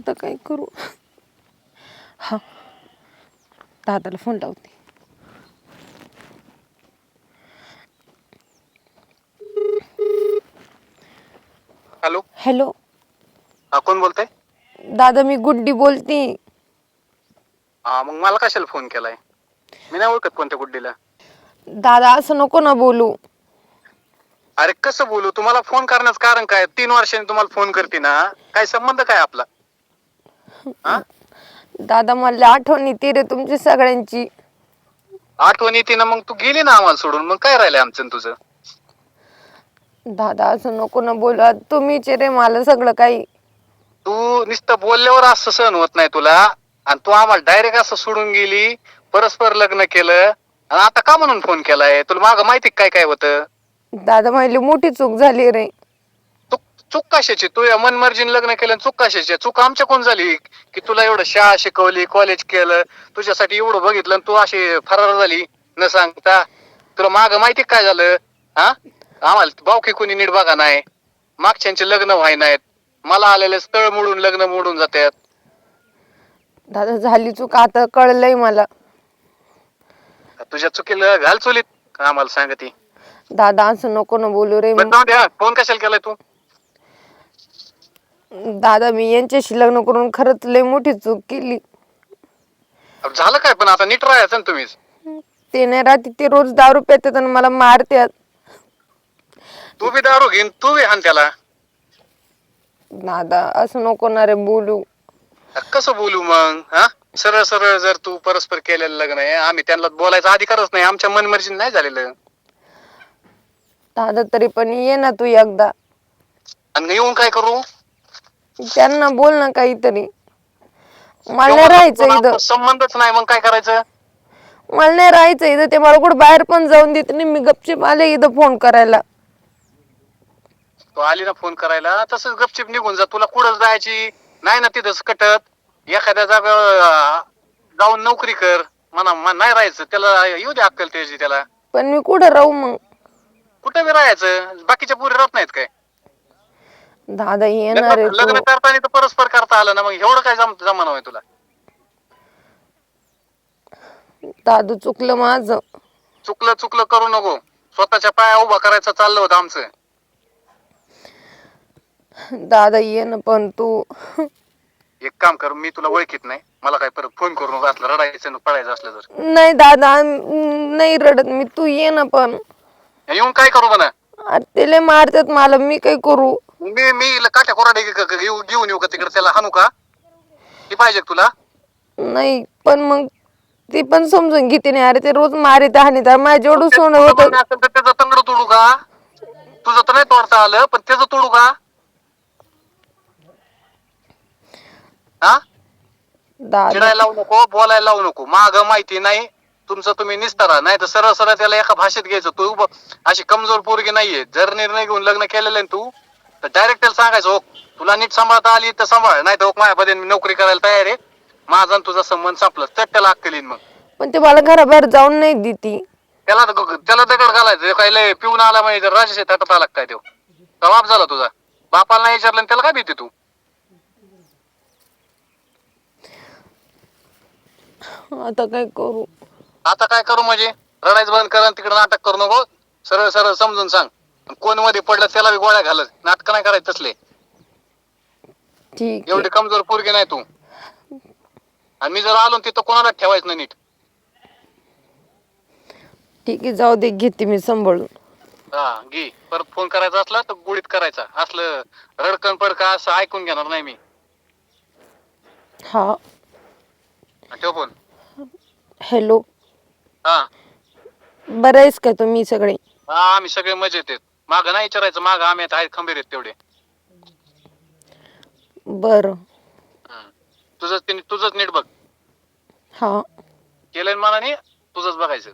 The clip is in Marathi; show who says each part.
Speaker 1: आता काय करू? हा. दादाला फोन लावते.
Speaker 2: हॅलो
Speaker 1: हॅलो
Speaker 2: हा कोण बोलतंय?
Speaker 1: दादा मी गुड्डी बोलते.
Speaker 2: हा मग मला कशाला फोन केलाय? मी नाही ओळखत कोणत्या गुड्डीला.
Speaker 1: दादा असं नको ना बोलू.
Speaker 2: अरे कसं बोलू? तुम्हाला फोन करण्याचं कारण काय? तीन वर्षांनी तुम्हाला फोन करते ना. काय संबंध काय आपला?
Speaker 1: दादा मला आठवण येते रे तुमची सगळ्यांची.
Speaker 2: आठवण येते ना मग तू गेली ना आम्हाला सोडून मग काय राहिलंय आमचं आणि तुझं?
Speaker 1: दादा असं नको ना बोलू तुम्हीच रे मला सगळं काही.
Speaker 2: तू नुसतं बोलल्यावर असं सहन होत नाही तुला आणि तू आम्हाला डायरेक्ट असं सोडून गेली परस्पर लग्न केलं आणि आता का म्हणून फोन केलाय? तुला माग माहिती का काय काय होतं?
Speaker 1: दादा माझी मोठी चूक झाली रे.
Speaker 2: चूक कशाची? तू या मनमर्जीने लग्न केलं आणि चूक कशाची? चूक आमच्या कोण झाली? की तुला एवढं शाळा शिकवली कॉलेज केलं तुझ्यासाठी एवढं बघितलं आणि तू अशी फरार झाली? न सांगता. तुला माग माहिती काय झालं? हा? आम्हाला बावकी कोणी नीट बघा नाही. मागच्यांचे लग्न व्हाय नाहीत. मला आलेले स्थळ मोडून लग्न मोडून जातात
Speaker 1: दादा झाली चूक. आता कळलंय मला.
Speaker 2: तुझ्या चुकीला घाल चुलीत आम्हाला सांगते.
Speaker 1: दादा असं नको ना बोलू रे
Speaker 2: पण जाऊ द्या. फोन कशाला केलाय तू?
Speaker 1: दादा मी यांच्याशी लग्न करून खरंच लय मोठी चूक केली.
Speaker 2: अब झालं काय पण आता नीट राहायचं ना तुम्हीच.
Speaker 1: ते नाही राहते ते रोज दारू पितात आणि मला मारतात.
Speaker 2: तू बी दारू घेईन तू बी हान त्याला.
Speaker 1: दादा असं नको ना रे बोलू.
Speaker 2: कसं बोलू मग हा? सरळ सरळ जर तू परस्पर केलेलं लग्न आहे आम्ही त्यांना बोलायचा अधिकारच नाही आमच्या मनमर्जीने नाही झालेलं.
Speaker 1: दादा तरी पण ये ना तू एकदा.
Speaker 2: आणि येऊन काय करू?
Speaker 1: त्यांना बोल ना काहीतरी. मला नाही राहायचं इथं.
Speaker 2: संबंधच नाही मग काय करायचं?
Speaker 1: मला नाही राहायचं इथं. ते मला कुठं बाहेर पण जाऊन देत नाही. मी गपचीप आले इथं फोन करायला.
Speaker 2: तू आली ना फोन करायला तसंच गपचिप निघून जा. तुला कुठं जायची? नाही ना तिथंच कटत एखाद्या जागा अं, जाऊन नोकरी कर. म्हणा म- नाही राहायचं. त्याला येऊ दे अक्कल त्याची त्याला.
Speaker 1: पण मी कुठं राहू मग?
Speaker 2: कुठं बी राहायचं? बाकीच्या पुरी राहत नाहीत काय?
Speaker 1: दादा येणार
Speaker 2: लग्न
Speaker 1: आहे
Speaker 2: लग्न
Speaker 1: तू
Speaker 2: करताना तर परस्पर करता आलं ना मग एवढं काय जम जमाना होय तुला?
Speaker 1: दादू चुकलं माझं.
Speaker 2: चुकलं चुकलं करू नको. स्वतःच्या पाया उभा करायचं चाललं होतं आमचं.
Speaker 1: दादा ये ना पण तू.
Speaker 2: एक काम कर मी तुला ओळखीत नाही. मला काय परत फोन करू नको असलं रडायचं पडायचं असलं तर.
Speaker 1: नाही दादा नाही रडत मी. तू ये ना पण.
Speaker 2: येऊन काय करू म्हणा?
Speaker 1: अरे ते लय मारतात मला मी काय करू?
Speaker 2: मी मी इला काट्या कोराडे ग- ग- घेऊ- घेऊन येऊ का तिकडे? त्याला हाणू का? ती पाहिजे का तुला?
Speaker 1: नाही पण मग ती पण समजून घेते नाही अरे ते रोज मारित आणि तर माझ्या जेवढं सोनं होतं
Speaker 2: म्हणणं असेल तर त्याचं तंगड तोडू का? तुझं तर नाही तोडता आलं पण त्याचं तोडू का? हा?
Speaker 1: दादा.
Speaker 2: चिडायला लावू नको बोलायला लावू नको. माग माहिती नाही तुमचं तुम्ही निस्तारा. नाही तर सरळ सरळ त्याला एका भाषेत घ्यायचं. तू उभं- अशी कमजोर पोरगी नाहीये. जर निर्णय घेऊन लग्न केलेलं आहे ना तू तर डायरेक्ट त्याला सांगायचं हो तुला नीट सांभाळता आली तर सांभाळ नाही तर हो, माझ्या पद्धतीने मी नोकरी करायला तयार आहे. माझा आणि तुझा संबंध संपला तर त्याला अक्कल येईन मग.
Speaker 1: पण ते मला घराबाहेर जाऊन नाही देती.
Speaker 2: त्याला त्याला दगड घालायचं काय लय पिऊन आला म्हणजे राजेश ताटात आला का काय तो? जबाब झाला तुझा. बापाला नाही विचारलं आणि त्याला काय भीती तू?
Speaker 1: आता काय करू?
Speaker 2: आता काय करू म्हणजे? रडायचं बंद कर आणि तिकडे नाटक करू नको. सरळ सरळ समजून सांग. कोणमध्ये पडलं त्याला बी गोळ्या घालत. नाटक नाही करायचं तसले.
Speaker 1: ठीक
Speaker 2: एवढी कमजोर पोरगी नाही तू. आणि मी जर आलो न तिथं कोणाला ठेवायचं नाही नीट.
Speaker 1: ठीक आहे जाऊ दे घेते मी सांभाळून.
Speaker 2: हा घे. परत फोन करायचा असला तर गुळीत करायचा. असलं रडकन पडका असं ऐकून घेणार नाही मी.
Speaker 1: हा.
Speaker 2: हा, ठेव फोन.
Speaker 1: हॅलो.
Speaker 2: हा.
Speaker 1: बरं आहेस का तुम्ही सगळे?
Speaker 2: हा आम्ही सगळे मजेत आहेत. माग नाही विचारायचं माग आम्ही आहेत खंबीर आहेत तेवढे.
Speaker 1: बरं.
Speaker 2: हं. तुझंच ते- तुझंच नीट बघ.
Speaker 1: हा.
Speaker 2: केलं मनाने तुझंच बघायचं.